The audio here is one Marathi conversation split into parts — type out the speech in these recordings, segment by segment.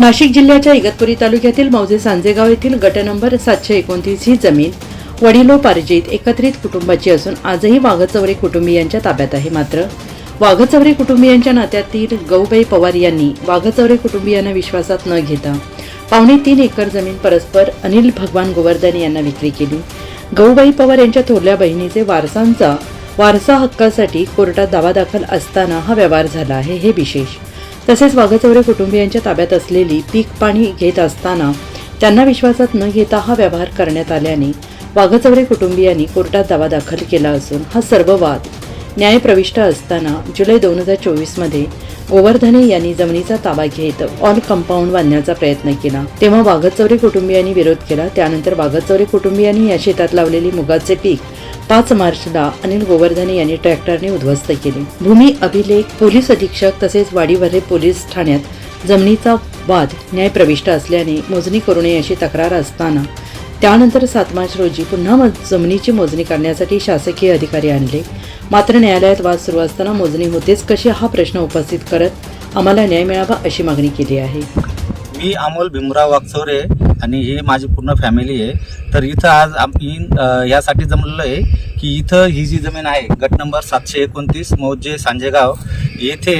नाशिक जिल्ह्याच्या इगतपुरी तालुक्यातील मौजे सांजेगाव येथील गट नंबर सातशे एकोणतीस ही जमीन वडिलोपार्जित एकत्रित कुटुंबाची असून आजही वाघचौरे कुटुंबियांच्या ताब्यात आहे. मात्र वाघचौरे कुटुंबियांच्या नात्यातील गौबाई पवार यांनी वाघचौरे कुटुंबियांना विश्वासात न घेता पावणे तीन एकर जमीन परस्पर अनिल भगवान गोवर्धन यांना विक्री केली. गौबाई पवार यांच्या थोरल्या बहिणीचे वारसांचा वारसा हक्कासाठी कोर्टात दावा दाखल असताना हा व्यवहार झाला आहे हे विशेष. तसेच वाघचौरे कुटुंबियांच्या ताब्यात असलेली पीक पाणी घेत असताना त्यांना विश्वासात न घेता हा व्यवहार करण्यात आल्याने वाघचौरे कुटुंबियांनी कोर्टात दावा दाखल केला असून हा सर्व वाद न्यायप्रविष्ट असताना जुलै दोन हजार चोवीसमध्ये गोवर्धने यांनी जमिनीचा ताबा घेत ऑल कंपाऊंड बांधण्याचा प्रयत्न केला. तेव्हा वाघचौरे कुटुंबियांनी विरोध केला. त्यानंतर वाघचौरे कुटुंबियांनी या शेतात लावलेली मुगाचे पीक पाच मार्चला अनिल गोवर्धने यांनी ट्रॅक्टरने उद्ध्वस्त केले. भूमी अभिलेख पोलीस अधीक्षक तसेच वाडीवरे पोलीस ठाण्यात जमिनीचा वाद न्यायप्रविष्ट असल्याने मोजणी करू नये अशी तक्रार असताना त्यानंतर सात मार्च रोजी पुन्हा जमिनीची मोजणी करण्यासाठी शासकीय अधिकारी आणले. मात्र न्यायालयात वाद सुरू असताना मोजणी होतेच कशी हा प्रश्न उपस्थित करत आम्हाला न्याय मिळावा अशी मागणी केली आहे. मी अमोल भीमराव वागचोरे आणि हे माझी पूर्ण फॅमिली आहे. तर इथं आज आम्ही यासाठी जमलेलो आहे की इथं ही जी जमीन आहे गट नंबर सातशे एकोणतीस मौजे सांजेगाव येथे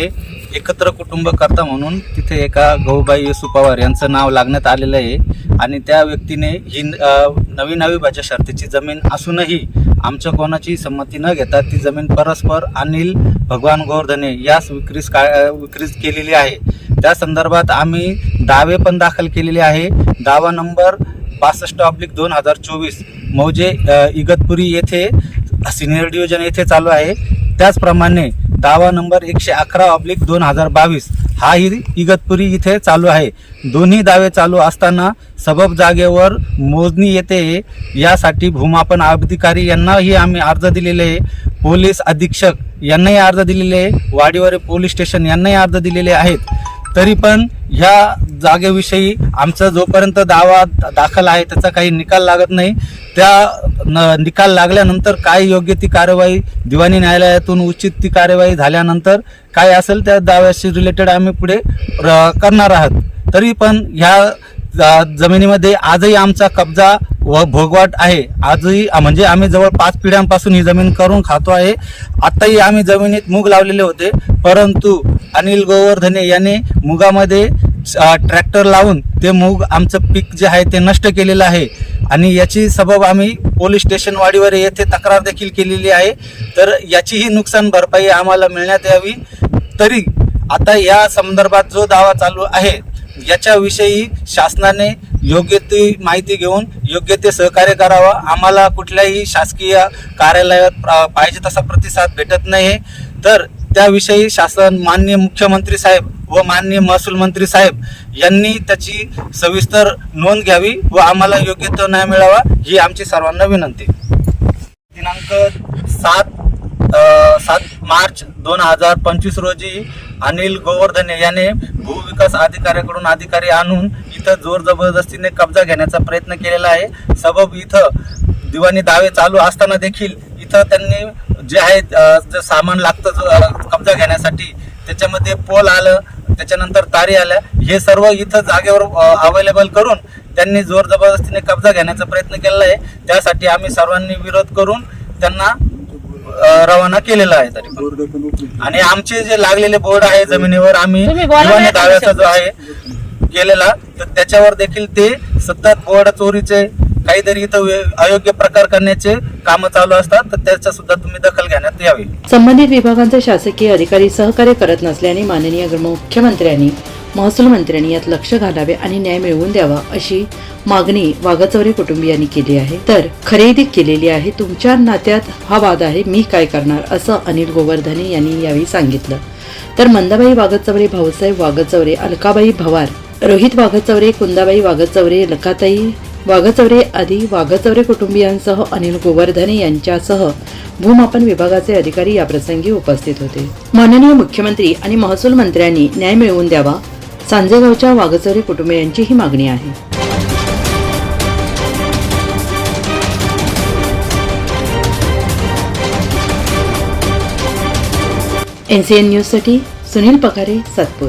एकत्र कुटुंब करता म्हणून तिथे एका गहूबाई येसू पवार यांचं नाव लागण्यात आलेलं आहे. आणि त्या व्यक्तीने ही नवी नवी भाज्या शर्तीची जमीन असूनही आमच्या कोणाची संमती न घेता ती जमीन परस्पर अनिल भगवान गोवर्धने यास विक्रीस का विक्रीस केलेली आहे. त्या संदर्भात आम्ही दावे पण दाखल केलेले आहे. दावा नंबर पासष्ट ऑब्लिक दोन हजार चोवीस मौजे इगतपुरी येथे सिनियर डिव्हिजन येथे चालू आहे. त्याचप्रमाणे दावा नंबर एकशे अकरा ऑब्लिक दोन हजार बावीस हाही इगतपुरी इथे चालू आहे. दोन्ही दावे चालू असताना सबब जागेवर मोजणी येते. यासाठी भूमापन अधिकारी यांनाही आम्ही अर्ज दिलेले आहे. पोलीस अधीक्षक यांनाही अर्ज दिलेले आहे. वाडीवरे पोलीस स्टेशन यांनाही अर्ज दिलेले आहेत. तरी पण ह्या जागेविषयी आमचा जोपर्यंत दावा दाखल आहे त्याचा काही निकाल लागत नाही. त्या न निकाल लागल्यानंतर काय योग्य ती कार्यवाही दिवाणी न्यायालयातून उचित ती कार्यवाही झाल्यानंतर काय असेल त्या दाव्याशी रिलेटेड आम्ही पुढे र- करणार आहात. तरी पण ह्या ज- जमिनीमध्ये आजही आमचा कब्जा व भोगवाट आहे. आजही म्हणजे आम्ही जवळ पाच पिढ्यांपासून ही जमीन करून खातो आहे. आत्ताही आम्ही जमिनीत मूग लावलेले होते. परंतु अनिल गोवर्धने यांनी मुगामध्ये ट्रॅक्टर लावून ते मूग आमचं पीक जे आहे ते नष्ट केलेलं आहे. आणि याची सबब आम्ही पोलीस स्टेशन वाडीवर येथे तक्रार देखील केलेली आहे. तर याचीही नुकसान भरपाई आम्हाला मिळण्यात यावी. तरी आता या संदर्भात जो दावा चालू आहे याच्याविषयी शासनाने योग्य ती माहिती घेऊन योग्य ते सहकार्य करावं. आम्हाला कुठल्याही शासकीय कार्यालयात पाहिजे तसा प्रतिसाद भेटत नाही. तर त्याविषयी शासन माननीय मुख्यमंत्री साहेब व माननीय महसूल मंत्री साहेब यांनी त्याची सविस्तर नोंद घ्यावी व आम्हाला योग्य तो न्याय मिळावा ही आमची सर्वांना विनंती. दिनांक सात सात मार्च दोन हजार पंचवीस रोजी अनिल गोवर्धने याने भूविकास अधिकाऱ्याकडून अधिकारी आणून इथं जोर जबरदस्तीने कब्जा घेण्याचा प्रयत्न केलेला आहे. सबब इथं दिवाणी दावे चालू असताना देखील इथं त्यांनी जे आहे जे सामान लागतं कब्जा घेण्यासाठी त्याच्यामध्ये पोल आलं त्याच्यानंतर तारी आल्या. हे सर्व इथं जागेवर अवेलेबल करून त्यांनी जोर जबरदस्तीने कब्जा घेण्याचा प्रयत्न केलेला आहे. त्यासाठी आम्ही सर्वांनी विरोध करून त्यांना रवाना केलेला आहे तरी. आणि आमचे जे लागलेले बोर्ड आहे जमिनीवर आम्ही दिवाणी दाव्याचा जो आहे केलेला तर त्याच्यावर देखील ते सतत बोर्ड चोरीचे काहीतरी इथं अयोग्य प्रकार करण्याचे काम चालू असतात तर त्याचा सुद्धा तुम्ही दखल घेण्यात यावी. संबंधित विभागांचे शासकीय अधिकारी सहकार्य करत नसल्याने माननीय मुख्यमंत्र्यांनी महसूल मंत्र्यांनी यात लक्ष घालावे आणि न्याय मिळवून द्यावा अशी मागणी वाघचौरे कुटुंबियांनी केली आहे. तर खरेदी केलेली आहे तुमच्या नात्यात हा वाद आहे मी काय करणार? असं अनिल गोवर्धने यांनी यावेळी सांगितलं. तर मंदाबाई वाघचौरे भाऊसाहेब वाघचौरे अलकाबाई भवार रोहित वाघचौरे कुंदाबाई वाघचौरे लखाताई वाघचौरे आदी वाघचौरे कुटुंबियांसह अनिल गोवर्धने यांच्यासह भूमापन विभागाचे अधिकारी याप्रसंगी उपस्थित होते. माननीय मुख्यमंत्री आणि महसूल मंत्र्यांनी न्याय मिळवून द्यावा. सांजेगावच्या वाघचौरे कुटुंबियांची ही मागणी आहे. एनसीएन न्यूजसाठी सुनील पखारे सातपूर.